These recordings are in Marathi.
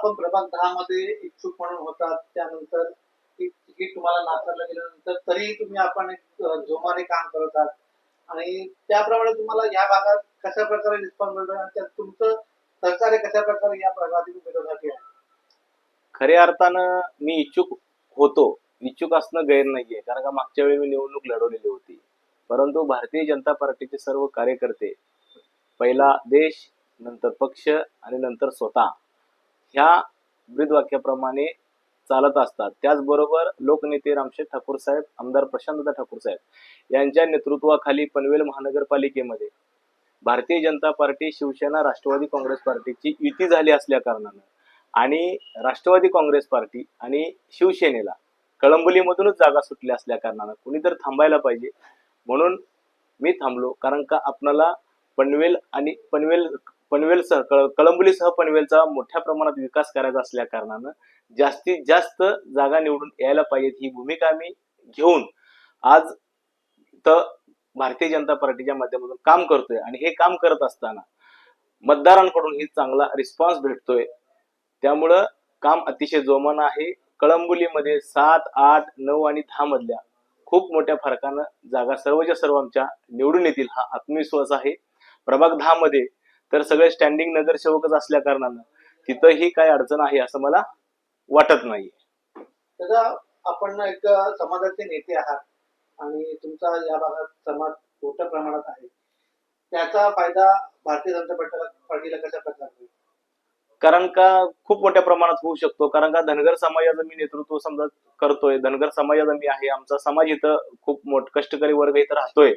आपण प्रभाग दहा मध्ये इच्छुक म्हणून होतात. त्यानंतर ती तिकीट तुम्हाला नाकारलं गेल्यानंतर तरीही तुम्ही आपण एक जोमाने काम करत आहात आणि त्याप्रमाणे तुम्हाला या भागात कशा प्रकारे रिस्पॉन्स मिळतो आणि त्यात तुमचं सहकार्य कशा प्रकारे या प्रभागातील उमेदवारासाठी आहे? खऱ्या अर्थानं मी इच्छुक होतो. इच्छुक असणं गैर नाहीये. कारण का मागच्या वेळी मी निवडणूक लढवलेली होती. परंतु भारतीय जनता पार्टीचे सर्व कार्यकर्ते पहिला देश नंतर पक्ष आणि नंतर स्वतः. ह्या ब्रीदवाक्याप्रमाणे चालत असतात. त्याचबरोबर लोकनेते रामशेठ ठाकूर साहेब आमदार प्रशांतदा ठाकूर साहेब यांच्या नेतृत्वाखाली पनवेल महानगरपालिकेमध्ये भारतीय जनता पार्टी शिवसेना राष्ट्रवादी काँग्रेस पार्टीची युती झाली असल्या कारणानं आणि राष्ट्रवादी काँग्रेस पार्टी आणि शिवसेनेला कळंबोलीमधूनच जागा सुटल्या असल्या कारणानं कुणीतर थांबायला पाहिजे. म्हणून मी थांबलो कारण का आपणाला पनवेल आणि पनवेल पनवेलसह कळ कळंबुलीसह पनवेलचा मोठ्या प्रमाणात विकास करायचा असल्या कारणानं जास्तीत जास्त जागा निवडून यायला पाहिजेत ही भूमिका आम्ही घेऊन आज तर भारतीय जनता पार्टीच्या माध्यमातून काम करतोय आणि हे काम करत असताना मतदारांकडून ही चांगला रिस्पॉन्स भेटतोय. त्यामुळं काम अतिशय जोमानं आहे. कळंबोलीमध्ये सात आठ नऊ आणि दहा मधल्या खूप मोठ्या फरकानं जागा सर्वच्या सर्व आमच्या निवडून येतील हा आत्मविश्वास आहे. प्रभाग दहा मध्ये तर सगळे स्टँडिंग नगरसेवकच असल्या कारणानं तिथंही काय अडचण आहे असं मला वाटत नाही आपण एक समाजाचे नेते आहात आणि तुमचा या भागात समाज मोठ्या प्रमाणात आहे. त्याचा फायदा भारतीय जनता पार्टीला पार्टीला कशा प्रकारे? कारण का खूप मोठ्या प्रमाणात होऊ शकतो? कारण का धनगर समाजाचं मी नेतृत्व समजा करतोय धनगर समाजाचा मी आहे आमचा समाज इथं खूप मोठ कष्टकरी वर्ग इथं राहतोय.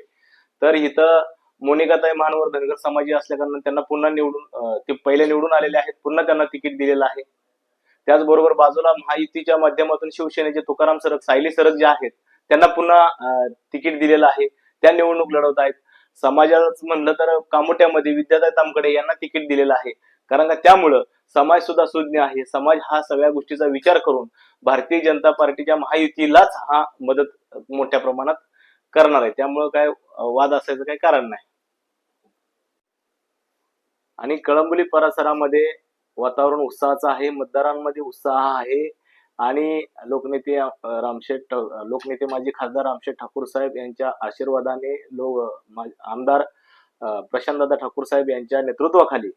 तर इथं मोनिकाताई मानवर धनगर समाजी असल्याकारणाने त्यांना पुन्हा निवडून ते पहिले निवडून आलेले आहेत. पुन्हा त्यांना तिकीट दिलेलं आहे. त्याचबरोबर बाजूला महायुतीच्या माध्यमातून शिवसेनेचे तुकाराम सरक सायली सरक जे आहेत त्यांना पुन्हा तिकीट दिलेलं आहे. त्या निवडणूक लढवत आहेत. समाजाच म्हणलं तर कामोट्यामध्ये विद्याताई तामकडे यांना तिकीट दिलेलं आहे. कारण का त्यामुळं समाज सुद्धा सुज्ञ आहे. समाज हा सगळ्या गोष्टीचा विचार करून भारतीय जनता पार्टीच्या महायुतीलाच हा मदत मोठ्या प्रमाणात करणार आहे. त्यामुळं काय वाद असायचं काही कारण नाही. आणि कळंबोली परिसरामध्ये वातावरण उत्साहाचं आहे मतदारांमध्ये उत्साह आहे. आणि लोकनेते रामशेठ ठ- लोकनेते माजी खासदार रामशेठ ठाकूर साहेब यांच्या आशीर्वादाने लोक मा- आमदार प्रशांत प्रशांतदादा ठाकूर साहेब यांच्या नेतृत्वाखाली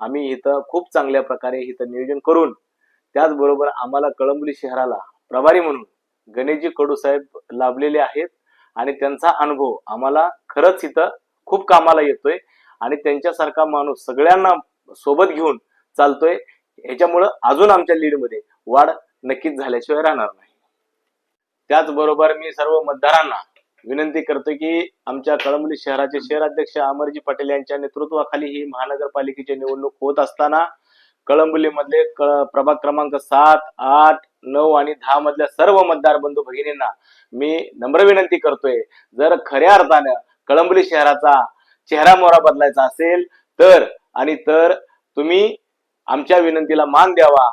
आम्ही इथं खूप चांगल्या प्रकारे इथं नियोजन करून त्याचबरोबर आम्हाला कळंबोली शहराला प्रभारी म्हणून गणेशजी कडू साहेब लाभलेले आहेत. आणि त्यांचा अनुभव आम्हाला खरंच इथं खूप कामाला येतोय. आणि त्यांच्यासारखा माणूस सगळ्यांना सोबत घेऊन चालतोय. ह्याच्यामुळं अजून आमच्या लीडमध्ये वाढ नक्कीच झाल्याशिवाय राहणार नाही. त्याचबरोबर मी सर्व मतदारांना विनंती करतो की आमच्या कळमली शहराचे शहराध्यक्ष अमरजी पटेल यांच्या नेतृत्वाखाली ही महानगरपालिकेची निवडणूक होत असताना कळंबोलीमधले क- प्रभाग क्रमांक सात आठ नऊ आणि दहा मधल्या सर्व मतदार बंधू भगिनींना मी नम्र विनंती करतोय. जर खऱ्या अर्थानं कळंबुली शहराचा चेहरा मोहरा बदलायचा असेल तर आणि तर तुम्ही आमच्या विनंतीला मान द्यावा.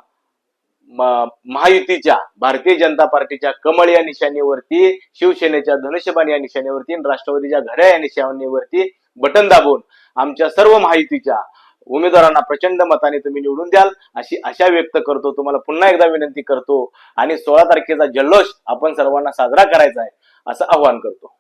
महायुतीच्या भारतीय जनता पार्टीच्या कमळ या निशाणीवरती शिवसेनेच्या धनुष्यबाण या निशाणीवरती राष्ट्रवादीच्या घड्या या निशाणीवरती बटन दाबून आमच्या सर्व महायुतीच्या उमेदवारांना प्रचंड मताने तुम्ही निवडून द्याल अशी आशा व्यक्त करतो. तुम्हाला पुन्हा एकदा विनंती करतो. आणि सोळा तारखेचा जल्लोष आपण सर्वांना साजरा करायचा आहे असं आवाहन करतो.